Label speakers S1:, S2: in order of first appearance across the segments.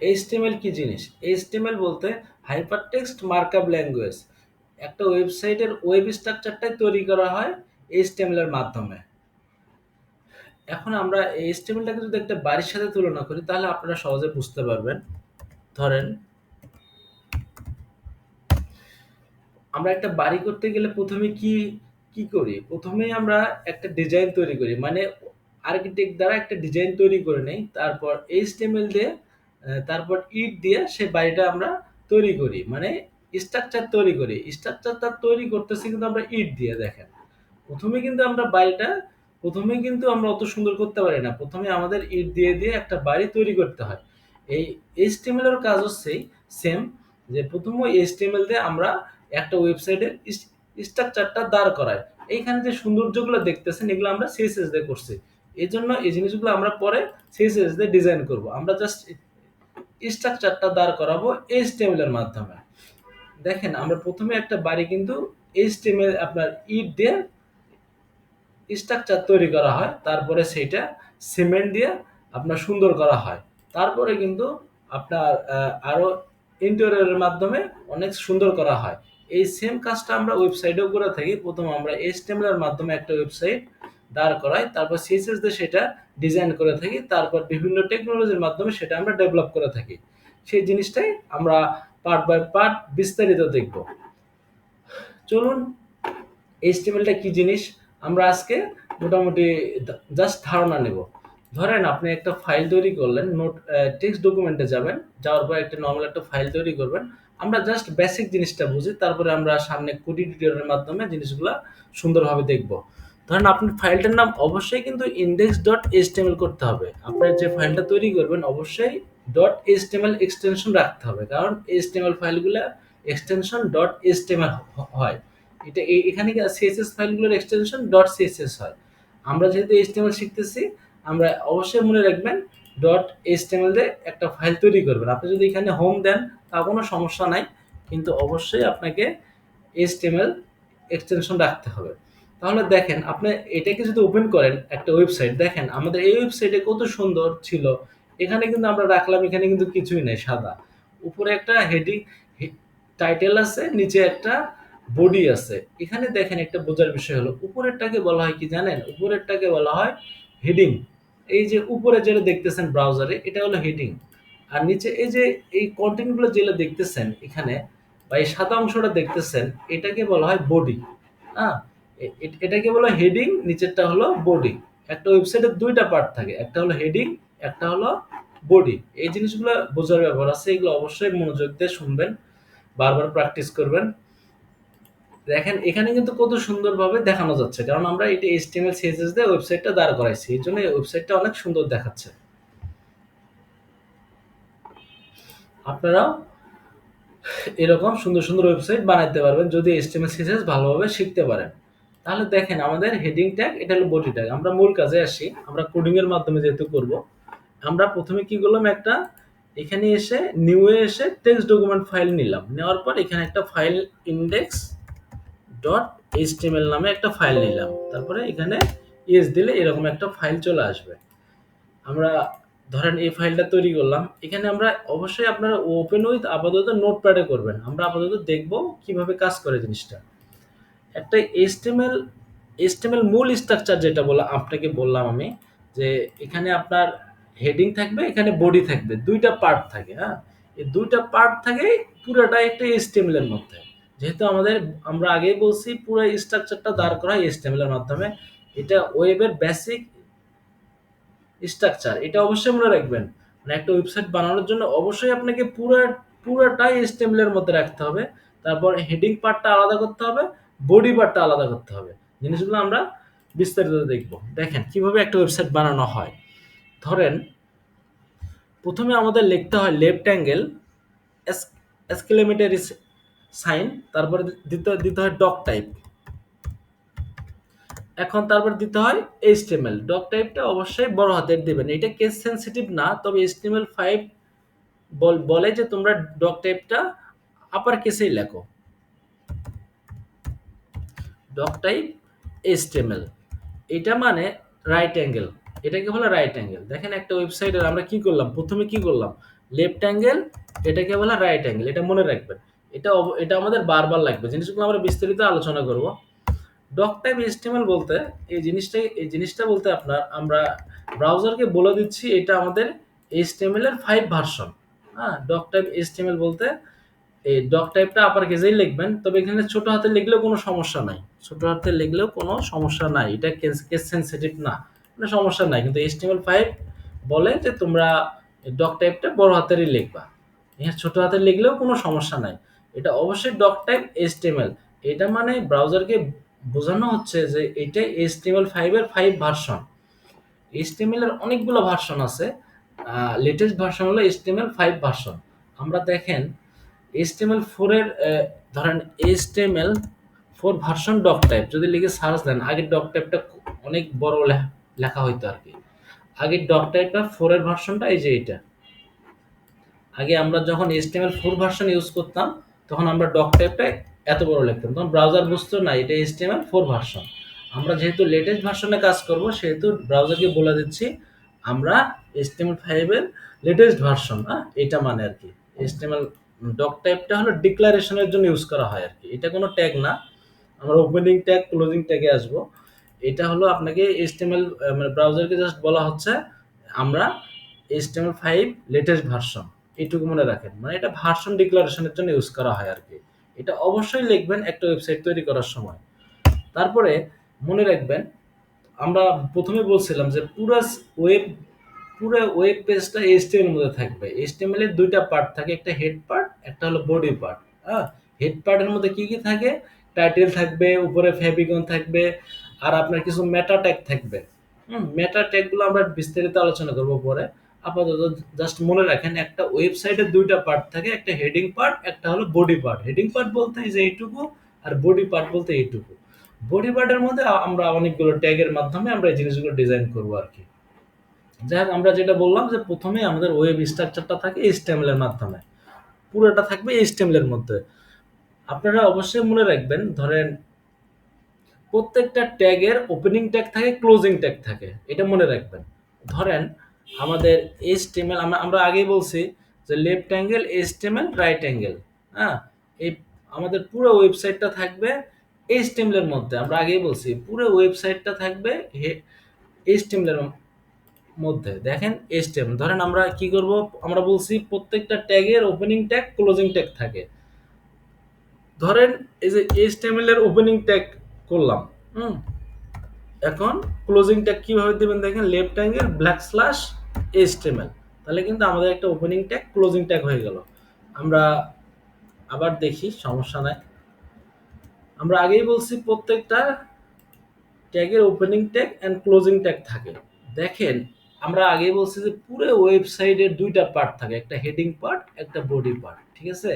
S1: HTML কি জিনিস? HTML বলতে হাইপার টেক্সট মার্কআপ ল্যাঙ্গুয়েজ একটা ওয়েবসাইটের ওয়েব স্ট্রাকচারটাই তৈরি করা হয় এইচটিএমএল এর মাধ্যমে। এখন আমরা এইচটিএমএলটাকে যদি একটা বাড়ির সাথে তুলনা করি, তাহলে আপনারা সহজে বুঝতে পারবেন। ধরেন, আমরা একটা বাড়ি করতে গেলে প্রথমে কি কি করি? প্রথমেই আমরা একটা ডিজাইন তৈরি করি। মানে আর্কিটেক্ট দ্বারা একটা ডিজাইন তৈরি করে নেই। তারপর এইচটিএমএল দিয়ে তারপর ইট দিয়ে সে বাড়িটা আমরা তৈরি করি। মানে স্ট্রাকচার তৈরি করি। স্ট্রাকচারটা তৈরি করতেছি কিন্তু আমরা ইট দিয়ে, দেখেন। প্রথমে কিন্তু আমরা বাড়িটা, প্রথমে কিন্তু আমরা অত সুন্দর করতে পারি না। প্রথমে আমাদের ইট দিয়ে দিয়ে একটা বাড়ি তৈরি করতে হয়। এই এইচটিএমএল এর কাজ হচ্ছে সেম যে প্রথমে এইচটিএমএল দিয়ে আমরা একটা ওয়েবসাইটের স্ট্রাকচারটা দাঁড় করাই। এইখানে যে সৌন্দর্যগুলো দেখতেছেন, এগুলো আমরা সিএসএস দিয়ে করছি। এই জন্য এই জিনিসগুলো আমরা পরে সিএসএস দিয়ে ডিজাইন করব। আমরা জাস্ট স্ট্রাকচারটা দাঁড় করাবো এইচটিএমএল এর মাধ্যমে। দেখেন আমরা প্রথমে একটা বাড়ি কিন্তু এইচটিএমএল আপনার ইট দিয়ে স্ট্রাকচার তৈরি করা হয় তারপরে সেইটা সিমেন্ট দিয়ে আপনার সুন্দর করা হয়। তারপরে কিন্তু আপনার আহ, আরও ইন্টেরিয়রের মাধ্যমে অনেক সুন্দর করা হয়। এই সেম কাজটা আমরা ওয়েবসাইটেও করে থাকি। প্রথম আমরা এইচটিএমএল এর মাধ্যমে একটা ওয়েবসাইট দাঁড় করাই তারপর সিএসএস দিয়ে সেটা ডিজাইন করে থাকি, তারপর বিভিন্ন টেকনোলজির মাধ্যমে সেটা আমরা ডেভেলপ করে থাকি। সেই জিনিসটাই আমরা পার্ট বাই পার্ট বিস্তারিত দেখব। চলুন এইচটিএমএলটা কি জিনিস? আমরা আজকে মোটামুটি জাস্ট ধারণা নেব। ধরেন আপনি একটা ফাইল তৈরি করলেন নোট টেক্সট ডকুমেন্টে যাবেন, যাওয়ার পর একটা নর্মাল একটা ফাইল তৈরি করবেন। আমরা জাস্ট বেসিক জিনিসটা বুঝি, তারপরে আমরা সামনে কোড এডিটরের মাধ্যমে জিনিসগুলো সুন্দরভাবে দেখব। ধরেন আপনার ফাইলটার নাম অবশ্যই কিন্তু ইন্ডেক্স ডট এইচটিএমএল করতে হবে। আপনার যে ফাইলটা তৈরি করবেন, অবশ্যই. ডট এইচটিএমএল এক্সটেনশন রাখতে হবে। কারণ এইচটিএমএল ফাইলগুলো এক্সটেনশন ডট এইচটিএমএল হয়। এটা এখানে সিএসএস ফাইলগুলোর এক্সটেনশন ডট সিএসএস হয়। আমরা যেহেতু এইচটিএমএল শিখতেছি, আমরা অবশ্যই মনে রাখবেন. ডট এইচটিএমএল দিয়ে একটা ফাইল তৈরি করবেন। আপনি যদি এখানে হোম দেন, তা কোনো সমস্যা নাই। কিন্তু অবশ্যই আপনাকে এইচটিএমএল এক্সটেনশন রাখতে হবে। তাহলে দেখেন, আপনি এটাকে যদি ওপেন করেন একটা ওয়েবসাইট দেখেন আমাদের এই ওয়েবসাইটে কত সুন্দর ছিল। এখানে কিন্তু আমরা রাখলাম, এখানে কিন্তু কিছুই নেই, সাদা। উপরে একটা হেডিং টাইটেল আছে, নিচে একটা বডি আছে। এখানে দেখেন একটা বোঝার বিষয় হলো, উপরেরটাকে বলা হয় কি জানেন? উপরেরটাকে বলা হয় হেডিং এই যে উপরে যেটা দেখতেছেন ব্রাউজারে এটা হলো হেডিং আর নিচে এই যে, এই কন্টেন্টগুলো যেটা দেখতেছেন এখানে, বা এই সাদা অংশটা দেখতেছেন, এটাকে বলা হয় বডি হ্যাঁ? এটাকে বলা হেডিং নিচেরটা হলো বডি একটা ওয়েবসাইটের দুইটা পার্ট থাকে, একটা হলো হেডিং একটা হলো বডি এই জিনিসগুলো বোঝার ব্যাপার আছে, এগুলো অবশ্যই মনোযোগ দিয়ে শুনবেন, বারবার প্র্যাকটিস করবেন। দেখেন, এখানে কিন্তু কত সুন্দরভাবে দেখানো যাচ্ছে, কারণ আমরা এটা এইচটিএমএল সিএসএস দিয়ে ওয়েবসাইটটা দাঁড় করাইছি, এই জন্য ওয়েবসাইটটা অনেক সুন্দর দেখাচ্ছে। আপনারাও এরকম সুন্দর সুন্দর ওয়েবসাইট বানাইতে পারবেন, যদি এইচটিএমএল সিএসএস ভালোভাবে শিখতে পারেন। তাহলে দেখেন আমাদের হেডিং ট্যাগ এটা হলো বডি ট্যাগ আমরা মূল কাজে আসি, আমরা কোডিং এর মাধ্যমে যেহেতু করব, আমরা প্রথমে কি করলাম একটা, এখানে এসে নিউ এ এসে টেক্সট ডকুমেন্ট ফাইল নিলাম। নেওয়ার পর এখানে একটা ফাইল ইন্ডেক্স ডট এইচটিএমএল নামে একটা ফাইল নিলাম। তারপরে এখানে ইএস দিলে এরকম একটা ফাইল চলে আসবে। আমরা ধরেন এই ফাইলটা তৈরি করলাম। এখানে আমরা অবশ্যই আপনারা ওপেন উইথ আপাতত নোটপ্যাডে করবেন। আমরা আপাতত দেখব কীভাবে কাজ করে জিনিসটা। একটা এইচটিএমএল এইচটিএমএল মূল স্ট্রাকচার যেটা বললাম আপনাকে বললাম আমি যে এখানে আপনার হেডিং থাকবে, এখানে বডি থাকবে, দুইটা পার্ট থাকে হ্যাঁ? এই দুইটা পার্ট থাকে পুরোটা একটা এইচটিএমএল এর মধ্যে। যেহেতু আমাদের, আমরা আগেই বলছি পুরো স্ট্রাকচারটা দাঁড় করা এইচটিএমএল এর মাধ্যমে, এটা ওয়েবের বেসিক স্ট্রাকচার এটা অবশ্যই মনে রাখবেন। মানে একটা ওয়েবসাইট বানানোর জন্য অবশ্যই আপনাকে পুরো, পুরোটাই এর মধ্যে রাখতে হবে। তারপর হেডিং পার্টটা আলাদা করতে হবে। বডি পার্টটা আলাদা করতে হবে। জিনিসগুলো আমরা বিস্তারিত দেখব। দেখেন, কীভাবে একটা ওয়েবসাইট বানানো হয়। ধরেন, প্রথমে আমাদের লিখতে হয় লেফট অ্যাঙ্গেল এসকেলেমেটারি সাইন তারপরে দিতে দিতে হয় ডক টাইপ এখন তারপর দিতে হয় এইচটিএমএল ডক টাইপটা অবশ্যই বড় হাতের দিবেন। এটা কেস সেনসিটিভ না, তবে এইচটিএমএল ফাইভ বলে যে তোমরা ডক টাইপটা আপার কেসেই লেখো। ডক টাইপ এইচটিএমএল এটা মানে রাইট অ্যাঙ্গেল এটাকে বলে রাইট অ্যাঙ্গেল দেখেন একটা ওয়েবসাইটের আমরা কি করলাম? প্রথমে কি করলাম? লেফট অ্যাঙ্গেল এটাকে বলা রাইট অ্যাঙ্গেল এটা মনে রাখবেন। এটা এটা আমাদের বারবার লাগবে। জিনিসগুলো আমরা বিস্তারিত আলোচনা করব। ডক টাইপ এস্টিমেল বলতে এই জিনিসটা এই জিনিসটা বলতে আপনার আমরা ব্রাউজারকে বলে দিচ্ছি, এটা আমাদের এইচটিএমএল এর ফাইভ ভার্সন হ্যাঁ ডক টাইপ এস্টিমেল বলতে এই ডক টাইপটা আপার কেজেই লিখবেন, তবে এখানে ছোট হাতে লিখলেও কোনো সমস্যা নাই। ছোট হাতে লিখলেও কোনো সমস্যা নাই। এটা কেস সেন্সিটিভ না। কোনো সমস্যা নাই। কিন্তু এইচটিএমএল ফাইভ বলে যে তোমরা ডক টাইপটা বড় হাতেরই লিখবা। এখানে ছোট হাতে লিখলেও কোনো সমস্যা নাই। এটা অবশ্যই ডক টাইপ এইচটিএমএল এটা মানে ব্রাউজারকে বোঝানো হচ্ছে যে এটা এইচটিএমএল ফাইভের ফাইভ ভার্সন এইচটিএমএল অনেকগুলো ভার্সন আছে। লেটেস্ট ভার্সন হলো এইচটিএমএল ফাইভ ভার্সন আমরা দেখেন এইচটিএমএল ফোর এর আহ, ধরেন HTML four version doc type যদি লিখে সার্চ দেন, আগের ডক টাইপটা অনেক বড় লেখা হইতো আর কি। আগের ডক টাইপটা ফোর এর ভার্সনটা এই যে এটা আগে আমরা যখন এইচটিএমএল ফোর ভার্সন ইউজ করতাম, তখন আমরা ডক টাইপটা এত বড় লিখতাম। তখন ব্রাউজার বুঝতো, না, এটা এইচটিএমএল ফোর ভার্সন আমরা যেহেতু লেটেস্ট ভার্সনে কাজ করব, সেহেতু ব্রাউজারকে বলে দিচ্ছি, আমরা এইচটিএমএল ফাইভের লেটেস্ট ভার্সন না এটা মানে আর কি। এইচটিএমএল ডক টাইপটা হলো ডিক্লারেশনের জন্য ইউজ করা হয় আর কি। এটা কোনো ট্যাগ না। আমরা ওপেনিং ট্যাগ ক্লোজিং ট্যাগে আসব। এটা হলো আপনাকে এইচটিএমএল মানে ব্রাউজারকে জাস্ট বলা হচ্ছে, আমরা এইচটিএমএল ফাইভ লেটেস্ট ভার্সন এইটুকু মনে রাখেন। মানে এটা ভার্সন ডিক্লারেশনের জন্য ইউজ করা হয় আর কি এটা অবশ্যই লিখবেন একটা ওয়েবসাইট তৈরি করার সময়। তারপরে মনে রাখবেন, আমরা প্রথমে বলছিলাম যে পুরো ওয়েব পুরো ওয়েব পেজটা এইচটিএমএল মধ্যে থাকবে। এইচটিএমএল এর দুইটা পার্ট থাকে, একটা হেড পার্ট একটা হলো বডি পার্ট হ্যাঁ? হেড পার্টের মধ্যে কি কি থাকে? টাইটেল থাকবে, উপরে ফেবিকন থাকবে, আর আপনার কিছু মেটা ট্যাগ থাকবে। হুম মেটা ট্যাগগুলো আমরা বিস্তারিত আলোচনা করব পরে। আপাতত জাস্ট মনে রাখেন, একটা ওয়েবসাইটের দুইটা পার্ট থাকে, একটা হেডিং পার্ট একটা হলো বডি পার্ট হেডিং পার্ট বলতে যে এইটুকু, আর বডি পার্ট বলতে এইটুকু। বডি পার্টের মধ্যে আমরা অনেকগুলো ট্যাগের মাধ্যমে আমরা এই জিনিসগুলো ডিজাইন করব আর কি। যাই হোক, আমরা যেটা বললাম যে প্রথমে আমাদের ওয়েব স্ট্রাকচারটা থাকে এর মাধ্যমে। পুরোটা থাকবে এর মধ্যে। আপনারা অবশ্যই মনে রাখবেন, ধরেন প্রত্যেকটা ট্যাগের ওপেনিং ট্যাগ থাকে ক্লোজিং ট্যাগ থাকে, এটা মনে রাখবেন। ধরেন আমাদের এইচটিএমএল আমরা আমরা আগেই বলছি যে left angle HTML right angle হ্যাঁ? এই আমাদের পুরো ওয়েবসাইটটা থাকবে এইচটিএমএল এর মধ্যে, আমরা আগেই বলছি, পুরো ওয়েবসাইটটা থাকবে এইচটিএমএল এর মধ্যে। দেখেন এইচটিএম ধরেন আমরা কি করব? আমরা বলছি প্রত্যেকটা ট্যাগের ওপেনিং ট্যাগ ক্লোজিং ট্যাগ থাকে। ধরেন এই যে এইচটিএমএল এর ওপেনিং ট্যাগ করলাম, হুম? এখন ক্লোজিং ট্যাগ কীভাবে দেবেন দেখেন left angle black slash HTML তাহলে কিন্তু আমাদের একটা ওপেনিং ট্যাগ ক্লোজিং ট্যাগ হয়ে গেল। আমরা আবার দেখি, সমস্যা নাই। আমরা আগেই বলছি প্রত্যেকটা ট্যাগের opening tag and closing tag থাকে। দেখেন, আমরা আগেই বলছি যে পুরো ওয়েবসাইটের দুইটা পার্ট থাকে, একটা হেডিং পার্ট একটা বডি পার্ট ঠিক আছে?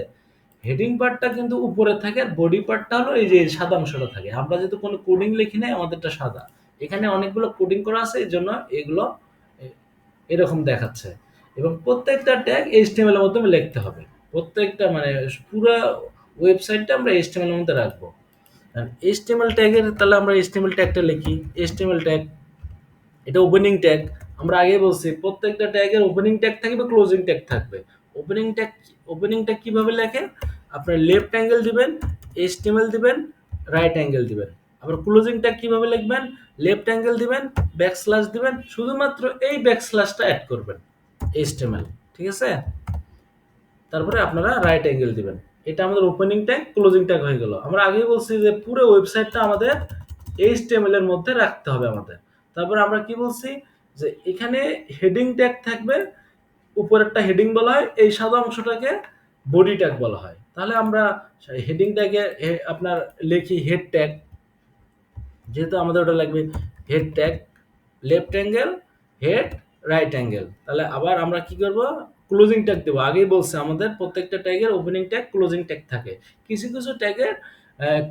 S1: হেডিং পার্টটা কিন্তু উপরে থাকে আর বডি পার্টটা হলো এই যে সাদা অংশটা থাকে। আমরা যেহেতু কোনো কোডিং লিখি নাই, আমাদেরটা সাদা। এখানে অনেকগুলো কোডিং করা আছে, এই জন্য এগুলো এরকম দেখাচ্ছে। এবং প্রত্যেকটা ট্যাগ এইচটিএমএল এর মাধ্যমে লিখতে হবে। প্রত্যেকটা মানে পুরো ওয়েবসাইটটা আমরা এইচটিএমএল এর মধ্যে রাখব। এইচটিএমএল ট্যাগের তাহলে আমরা এইচটিএমএল ট্যাগটা লিখি। এইচটিএমএল ট্যাগ এটা ওপেনিং ট্যাগ আমরা আগে বলছি, প্রত্যেকটা ট্যাগের ওপেনিং ট্যাগ থাকবে ক্লোজিং ট্যাগ থাকবে। ওপেনিং ট্যাগ ওপেনিং ট্যাগ কীভাবে লেখেন? আপনার লেফট অ্যাঙ্গেল দিবেন এইচটিএমএল দিবেন রাইট অ্যাঙ্গেল দিবেন। আবার ক্লোজিং ট্যাগ কীভাবে লিখবেন? লেফট অ্যাঙ্গেল দিবেন ব্যাক স্ল্যাশ দিবেন, শুধুমাত্র এই ব্যাক স্ল্যাশটা অ্যাড করবেন এইচটিএমএল ঠিক আছে? তারপরে আপনারা রাইট অ্যাঙ্গেল দিবেন। এটা আমাদের ওপেনিং ট্যাগ ক্লোজিং ট্যাগ হয়ে গেল। আমরা আগেই বলছি যে পুরো ওয়েবসাইটটা আমাদের এইচটিএমএল এর মধ্যে রাখতে হবে আমাদের। তারপরে আমরা কি বলছি? যে এখানে হেডিং ট্যাগ থাকবে উপরেরটা হেডিং বলা হয়, এই সাদা অংশটাকে বডি ট্যাগ বলা হয়। তাহলে আমরা হেডিং ট্যাগে আপনার লিখি হেড ট্যাগ যেহেতু আমাদের ওটা লাগবে head tag left angle head right angle তাহলে আবার আমরা কি করব? ক্লোজিং ট্যাগ দেবো। আগেই বলছে আমাদের প্রত্যেকটা ট্যাগের ওপেনিং ট্যাগ ক্লোজিং ট্যাগ থাকে। কিছু কিছু ট্যাগের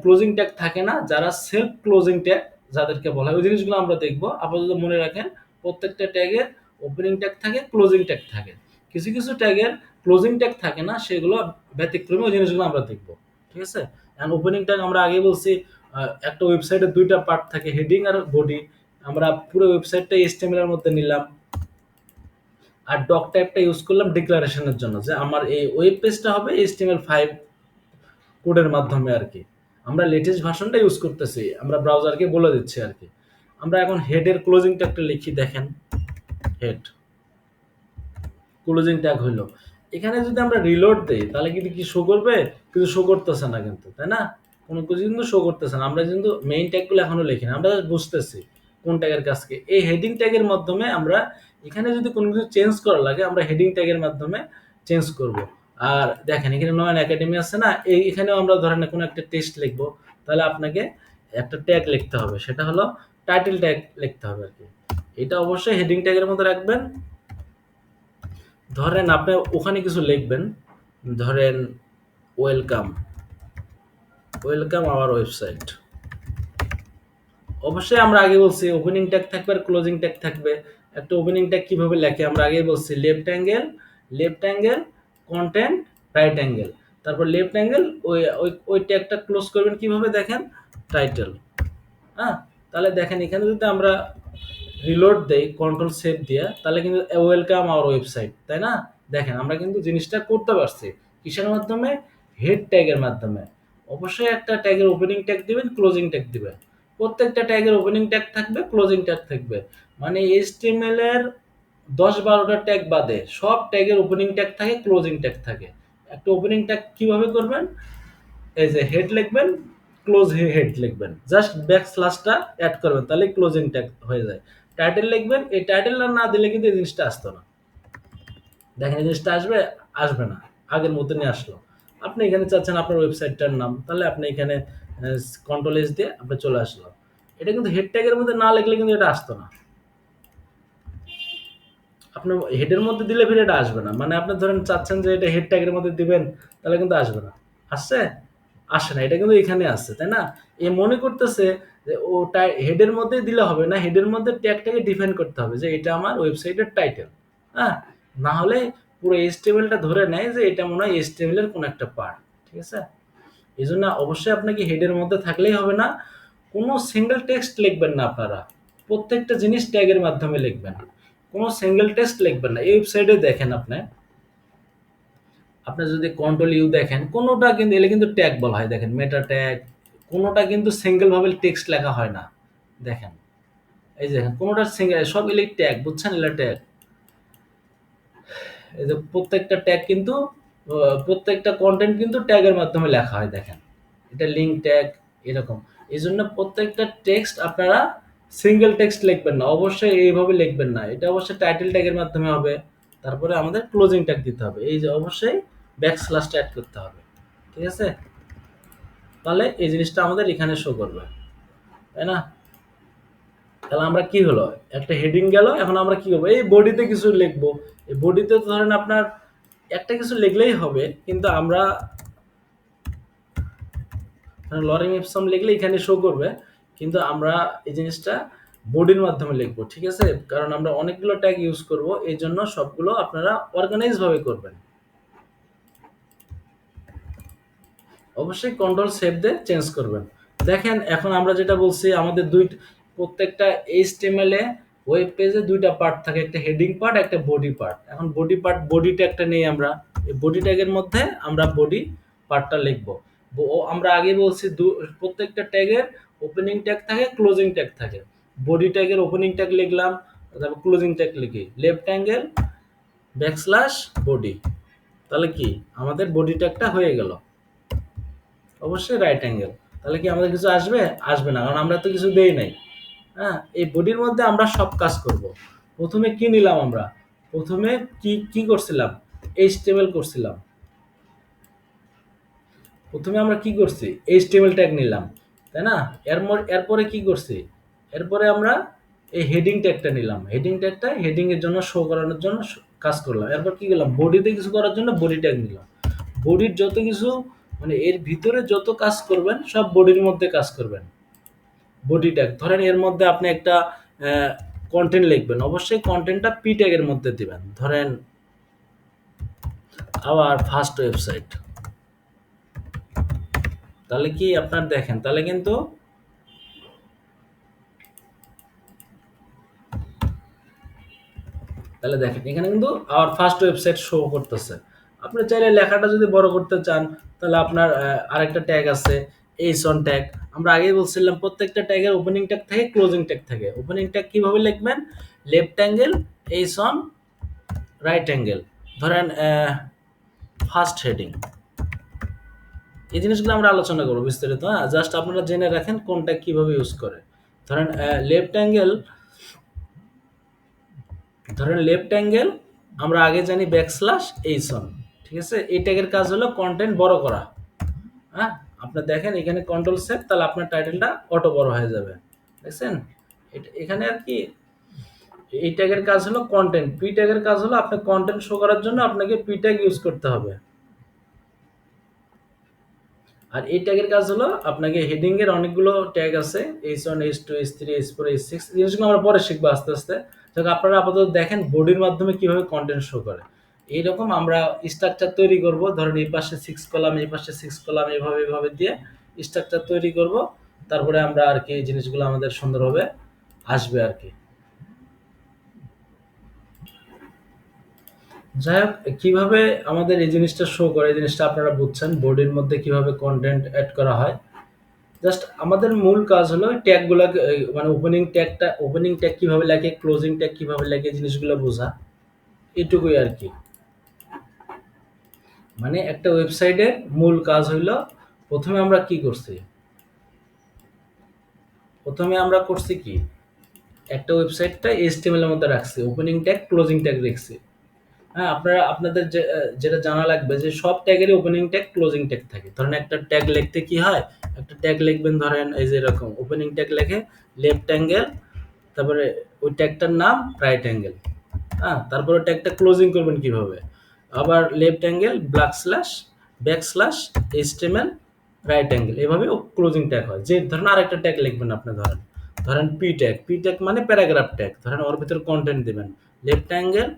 S1: ক্লোজিং ট্যাগ থাকে না, যারা সেলফ ক্লোজিং ট্যাগ যাদেরকে বলা হয়, ওই জিনিসগুলো আমরা দেখব। আপাতত মনে রাখেন, প্রত্যেকটা ট্যাগের ওপেনিং ট্যাগ থাকে ক্লোজিং ট্যাগ থাকে। কিছু কিছু ট্যাগের ক্লোজিং ট্যাগ থাকে না, সেগুলো ব্যতিক্রমী ওই জিনিসগুলো আমরা দেখব, ঠিক আছে? এখন ওপেনিং ট্যাগ আমরা আগে বলছি একটা ওয়েবসাইটের দুইটা পার্ট থাকে হেডিং আর বডি আমরা পুরো ওয়েবসাইটটা এইচটিএমএল এর মধ্যে নিলাম। আর ডক টাইপটা ইউজ করলাম ডিক্লারেশনের জন্য, যে আমার এই ওয়েব পেজটা হবে এইচটিএমএল ফাইভ কোডের মাধ্যমে আর কি। আমরা লেটেস্ট ভার্সনটা ইউজ করতেছি, আমরা ব্রাউজারকে বলে দিচ্ছি আর কি। আমরা এখন হেডের ক্লোজিং ট্যাগটা লিখি, দেখেন। হেড ক্লোজিং ট্যাগ হইল। এখানে যদি আমরা রিলোড দেই, তাহলে কিন্তু কি শো করবে? কিন্তু শো করতেছে না কিন্তু, তাই না? কোনো কিছু কিন্তু শো করতেছে না। আমরা কিন্তু মেইন ট্যাগগুলো এখনও লিখি না। আমরা বুঝতেছি কোন ট্যাগের কাজকে এই হেডিং ট্যাগের মাধ্যমে আমরা এখানে যদি কোনো কিছু চেঞ্জ করা লাগে, আমরা হেডিং ট্যাগের মাধ্যমে চেঞ্জ করব। আর দেখেন, এখানে নয়ন একাডেমি আছে না? এই এখানেও আমরা ধরেন কোনো একটা টেস্ট লিখব। তাহলে আপনাকে একটা ট্যাগ লিখতে হবে। সেটা হলো টাইটেল ট্যাগ লিখতে হবে আর কি। এটা অবশ্যই হেডিং ট্যাগের মধ্যে রাখবেন। ধরেন আপনি ওখানে কিছু লিখবেন। ধরেন ওয়েলকাম ওয়েলকাম আওয়ার ওয়েবসাইট অবশ্যই আমরা আগে বলছি ওপেনিং ট্যাগ থাকবে আর ক্লোজিং ট্যাগ থাকবে। একটা ওপেনিং ট্যাগ কীভাবে লেখে? আমরা আগে বলছি left angle left angle content right angle তারপর লেফট অ্যাঙ্গেল ওই ওই ওই ট্যাগটা ক্লোজ করবেন কীভাবে দেখেন? টাইটেল হ্যাঁ? তাহলে দেখেন, এখানে যদি আমরা রিলোড দেই কন্ট্রোল সেভ দিয়ে, তাহলে কিন্তু ওয়েলকাম আওয়ার ওয়েবসাইট তাই না? দেখেন, আমরা কিন্তু জিনিসটা করতে পারছি। কিসের মাধ্যমে? হেড ট্যাগের মাধ্যমে। অবশ্যই একটা ট্যাগের ওপেনিং ট্যাগ দিবেন ক্লোজিং ট্যাগ দিবেন। প্রত্যেকটা ট্যাগের ওপেনিং ট্যাগ থাকবে ক্লোজিং ট্যাগ থাকবে। মানে এইচটিএমএল এর দশ বারোটা ট্যাগ বাদে সব ট্যাগের ওপেনিং ট্যাগ থাকে ক্লোজিং ট্যাগ থাকে। একটা ওপেনিং ট্যাগ কীভাবে করবেন? এই যে হেড লিখবেন ক্লোজ হেড লিখবেন। জাস্ট ব্যাক স্ল্যাশটা অ্যাড করবেন, তাহলে ক্লোজিং ট্যাগ হয়ে যায়। টাইটেল লিখবেন, এই টাইটেলটা না দিলে কিন্তু এই জিনিসটা আসতো না। দেখেন, এই জিনিসটা আসবে আসবে না। আগের মতনই আসলো। আপনি এখানে চাচ্ছেন আপনার ওয়েবসাইটটার নাম, তাহলে আপনি এখানে কন্ট্রোল এস দিয়ে আপনি চলে আসলো এটা কিন্তু হেড ট্যাগের মধ্যে না লিখলে কিন্তু এটা আসতো না। আপনার হেডের মধ্যে দিলে ফিরে এটা আসবে না। মানে আপনি ধরেন চাচ্ছেন যে এটা হেড ট্যাগের মধ্যে দিবেন, তাহলে কিন্তু আসবে না। আসছে? আসে না। এটা কিন্তু এখানে আসছে, তাই না? এ মনে করতেছে যে ওটা হেডের মধ্যে দিলে হবে না হেডের মধ্যে ট্যাগটাকে ডিফাইন করতে হবে, যে এটা আমার ওয়েবসাইটের টাইটেল হ্যাঁ? না হলে পুরো এইচটিএমএলটা ধরে নেয় যে এটা মনে হয় এইচটিএমএল এর কোনো একটা পার্ট ঠিক আছে? এই জন্য অবশ্যই আপনাকে হেডের মধ্যে থাকলেই হবে না, কোনো সিঙ্গেল টেক্সট লিখবেন না আপনারা, প্রত্যেকটা জিনিস ট্যাগের মাধ্যমে লিখবেন, কোনো সিঙ্গেল টেক্সট লিখবেন না, এই ওয়েবসাইটে দেখেন আপনি আপনি যদি কন্ট্রোল ইউ দেখেন, কোনোটা কিন্তু, এলে কিন্তু ট্যাগ বলা হয়, দেখেন মেটা ট্যাগ কোনোটা কিন্তু সিঙ্গেল ভাবে টেক্সট লেখা হয় না। দেখেন, এই যে দেখেন, কোনোটা সিঙ্গেল সব এলে ট্যাগ বুঝছেন? এলে ট্যাগ এই যে প্রত্যেকটা ট্যাগ কিন্তু প্রত্যেকটা কন্টেন্ট কিন্তু ট্যাগের মাধ্যমে লেখা হয়, দেখেন। এটা লিঙ্ক ট্যাগ এরকম। এই জন্য প্রত্যেকটা টেক্সট আপনারা সিঙ্গেল টেক্সট লিখবেন না। অবশ্যই এইভাবে লিখবেন না। এটা অবশ্যই টাইটেল ট্যাগের মাধ্যমে হবে। তারপরে আমাদের ক্লোজিং ট্যাগ দিতে হবে। এই যে অবশ্যই ব্যাক স্ল্যাশটা অ্যাড করতে হবে। ঠিক আছে? তাহলে এই জিনিসটা আমাদের এখানে শো করবে, তাই না? তাহলে আমরা কি হলো? একটা হেডিং গেল, এখন আমরা কি করব? এই বডিতে কিছু লিখব। এই বডিতে তো ধরেন আপনার একটা কিছু লিখলেই হবে, কিন্তু আমরা লরিং এপসাম লিখলে এখানে শো করবে, কিন্তু আমরা এই জিনিসটা বডির মাধ্যমে লিখব, ঠিক আছে? কারণ আমরা অনেকগুলো ট্যাগ ইউজ করব, এই জন্য সবগুলো আপনারা অর্গানাইজ ভাবে করবেন। অবশ্যই কন্ট্রোল সেভ দিয়ে চেঞ্জ করবেন। দেখেন, এখন আমরা যেটা বলছি, আমাদের দুই, প্রত্যেকটা এইচটিএমএল ওয়েব পেজে দুইটা পার্ট থাকে, একটা হেডিং পার্ট একটা বডি পার্ট এখন বডি পার্ট বডি ট্যাগটা নেই আমরা, এই বডি ট্যাগের মধ্যে আমরা বডি পার্টটা লিখব। আমরা আগে বলছি, দু- প্রত্যেকটা ট্যাগের ওপেনিং ট্যাগ থাকে ক্লোজিং ট্যাগ থাকে। বডি ট্যাগের ওপেনিং ট্যাগ লিখলাম, তারপর ক্লোজিং ট্যাগ লিখি। লেফট অ্যাঙ্গেল ব্যাকস্ল্যাশ বডি তাহলে কি? আমাদের বডি ট্যাগটা হয়ে গেল। অবশ্যই রাইট অ্যাঙ্গেল তাহলে কি আমাদের কিছু আসবে? আসবে না, কারণ আমরা তো কিছু দেই নাই। হ্যাঁ এই বডির মধ্যে আমরা সব কাজ করব। প্রথমে কি নিলাম আমরা? প্রথমে কি কি করছিলাম? এইচ এইচটিএমএল করছিলাম। প্রথমে আমরা কি করছি? এইচ এইচটিএমএল ট্যাগ নিলাম, তাই না? এর এরপরে কি করছি? এরপরে আমরা এই হেডিং ট্যাগটা নিলাম। হেডিং ট্যাগটা হেডিং এর জন্য শো করানোর জন্য কাজ করলাম। এরপর কি করলাম? বডিতে কিছু করার জন্য বডি ট্যাগ নিলাম। বডির যত কিছু মানে এর ভিতরে যত কাজ করবেন, সব বডির মধ্যে কাজ করবেন। বডি ট্যাগ ধরেন এর মধ্যে আপনি একটা কন্টেন্ট লিখবেন। অবশ্যই কন্টেন্টটা পি ট্যাগের মধ্যে দিবেন। ধরেন আবার ফার্স্ট ওয়েবসাইট তাহলে কি আপনার দেখেন, তাহলে কিন্তু তাহলে দেখেন, এখানে কিন্তু আওয়ার ফার্স্ট ওয়েবসাইট শো করতেছে। আপনি চাইলে লেখাটা যদি বড় করতে চান তাহলে আপনার আরেকটা ট্যাগ আছে এইস অন ট্যাগ আমরা আগেই বলছিলাম, প্রত্যেকটা ট্যাগের ওপেনিং ট্যাগ থাকে ক্লোজিং ট্যাগ থাকে। ওপেনিং ট্যাগ কীভাবে লিখবেন? Left angle H one right angle ধরেন ফার্স্ট হেডিং এই জিনিসগুলো আমরা আলোচনা করব বিস্তারিত হ্যাঁ? জাস্ট আপনারা জেনে রাখেন কোনটা কীভাবে ইউজ করে। ধরেন লেফট অ্যাঙ্গেল ধরেন লেফট অ্যাঙ্গেল আমরা আগে জানি ব্যাকস্ল্যাশ এইসন ঠিক আছে? এই ট্যাগের কাজ হলো কন্টেন্ট বড় করা। হ্যাঁ? আপনি দেখেন এখানে কন্ট্রোল সেট তাহলে আপনার টাইটেলটা অটো বড় হয়ে যাবে। দেখছেন? এখানে আর কি, এই ট্যাগের কাজ হলো কন্টেন্ট পি ট্যাগের কাজ হলো আপনার কন্টেন্ট শো করার জন্য আপনাকে পি ট্যাগ ইউজ করতে হবে। আর এই ট্যাগের কাজ হলো আপনাকে হেডিং এর অনেকগুলো ট্যাগ আছে H one H two H three H four H six জিনিসগুলো আমরা পরে শিখব আস্তে আস্তে। আপনারা আপাতত দেখেন বডির মাধ্যমে কীভাবে কন্টেন্ট শো করে। এইরকম আমরা স্ট্রাকচার তৈরি করব। ধরেন এই পাশে সিক্স কলাম এই পাশে সিক্স কলাম এইভাবে এইভাবে দিয়ে স্ট্রাকচার তৈরি করব। তারপরে আমরা আর কি এই জিনিসগুলো আমাদের সুন্দরভাবে আসবে আর কি। যাই হোক, কীভাবে আমাদের এই জিনিসটা শো করে, এই জিনিসটা আপনারা বুঝছেন বোর্ডের মধ্যে কীভাবে কন্টেন্ট অ্যাড করা হয়। জাস্ট আমাদের মূল কাজ হলো ট্যাগগুলো মানে ওপেনিং ট্যাগটা ওপেনিং ট্যাগ কীভাবে লাগে ক্লোজিং ট্যাগ কীভাবে লাগে, জিনিসগুলো বোঝা। এটুকুই আর কি। মানে একটা ওয়েবসাইটের মূল কাজ হইল প্রথমে আমরা কি করছি? প্রথমে আমরা করছি কি? একটা ওয়েবসাইটটা এইচটিএমএল এর মধ্যে রাখছি ওপেনিং ট্যাগ ক্লোজিং ট্যাগ রেখছি। হ্যাঁ আপনারা, আপনাদের যেটা জানা লাগবে যে সব ট্যাগেরই ওপেনিং ট্যাগ ক্লোজিং ট্যাগ থাকে। ধরেন একটা ট্যাগ লিখতে কি হয়? একটা ট্যাগ লিখবেন, ধরেন এই যে এরকম ওপেনিং ট্যাগ লেখে লেফট অ্যাঙ্গেল তারপরে ওই ট্যাগটার নাম রাইট অ্যাঙ্গেল হ্যাঁ তারপরে ট্যাগটা ক্লোজিং করবেন কীভাবে? আবার left angle black slash back slash HTML right angle এভাবে ক্লোজিং ট্যাগ হয়। যে ধরেন আরেকটা ট্যাগ লিখবেন আপনি, ধরেন। ধরেন পি ট্যাগ পি ট্যাগ মানে প্যারাগ্রাফ ট্যাগ ধরেন ওর ভিতরে কন্টেন্ট দেবেন। লেফট অ্যাঙ্গেল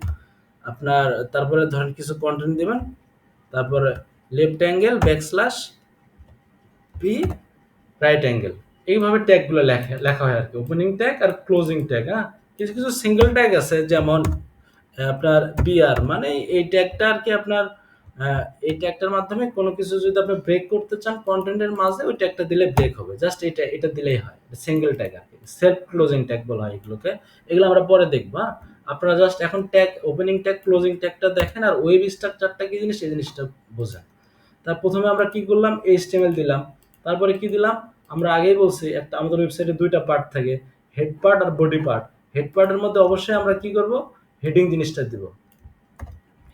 S1: আপনার, তারপরে ধরেন কিছু কন্টেন্ট দিবেন। তারপরে left angle back slash P right angle এইভাবে ট্যাগগুলো লেখা লেখা হয় আর কি। ওপেনিং ট্যাগ আর ক্লোজিং ট্যাগ হ্যাঁ? কিছু কিছু সিঙ্গেল ট্যাগ আছে, যেমন আপনার বিআর মানে এই ট্যাগটা আর কি আপনার এই ট্যাগটার মাধ্যমে কোনো কিছু যদি আপনি ব্রেক করতে চান কন্টেন্টের মাঝে, ওই ট্যাগটা দিলে ব্রেক হবে। জাস্ট এটা এটা দিলেই হয়। সিঙ্গেল ট্যাগ আর কি। সেলফ ক্লোজিং ট্যাগ বলা হয় এগুলোকে। এগুলো আমরা পরে দেখব হ্যাঁ? আপনারা জাস্ট এখন ট্যাগ ওপেনিং ট্যাগ ক্লোজিং ট্যাগটা দেখেন আর ওয়েব স্ট্রাকচারটা কি জিনিস, এই জিনিসটা বোঝেন। তার প্রথমে আমরা কি করলাম? এইচটিএমএল দিলাম। তারপরে কি দিলাম? আমরা আগেই বলছি, একটা আমাদের ওয়েবসাইটে দুইটা পার্ট থাকে হেড পার্ট আর বডি পার্ট হেড পার্টের মধ্যে অবশ্যই আমরা কি করব? হেডিং জিনিসটা দিব।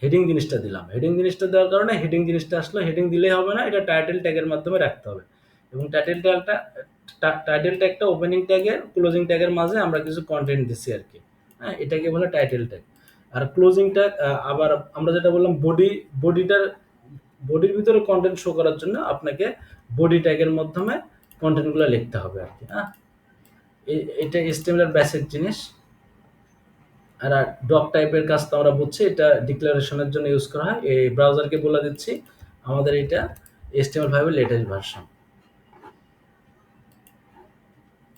S1: হেডিং জিনিসটা দিলাম। হেডিং জিনিসটা দেওয়ার কারণে হেডিং জিনিসটা আসলো। হেডিং দিলেই হবে না, এটা টাইটেল ট্যাগের মাধ্যমে রাখতে হবে। এবং টাইটেল ট্যাগটা টাইটেল ট্যাগটা ওপেনিং ট্যাগের ক্লোজিং ট্যাগের মাঝে আমরা কিছু কন্টেন্ট দিচ্ছি আর কি। হ্যাঁ এটাকে বলে টাইটেল ট্যাগ আর ক্লোজিং ট্যাগ আবার আমরা যেটা বললাম বডি বডিটার বডির ভিতরে কন্টেন্ট শো করার জন্য আপনাকে বডি ট্যাগের মাধ্যমে কন্টেন্টগুলো লিখতে হবে আর কি হ্যাঁ। এটা এস্টিমেলের বেসিক জিনিস। আর ডক টাইপের কাজ তো আমরা বুঝছি, এটা ডিক্লারেশনের জন্য ইউজ করা হয়। এই ব্রাউজারকে বলে দিচ্ছি, আমাদের এটা এস্টিমেল ফাইভের লেটেস্ট ভার্সন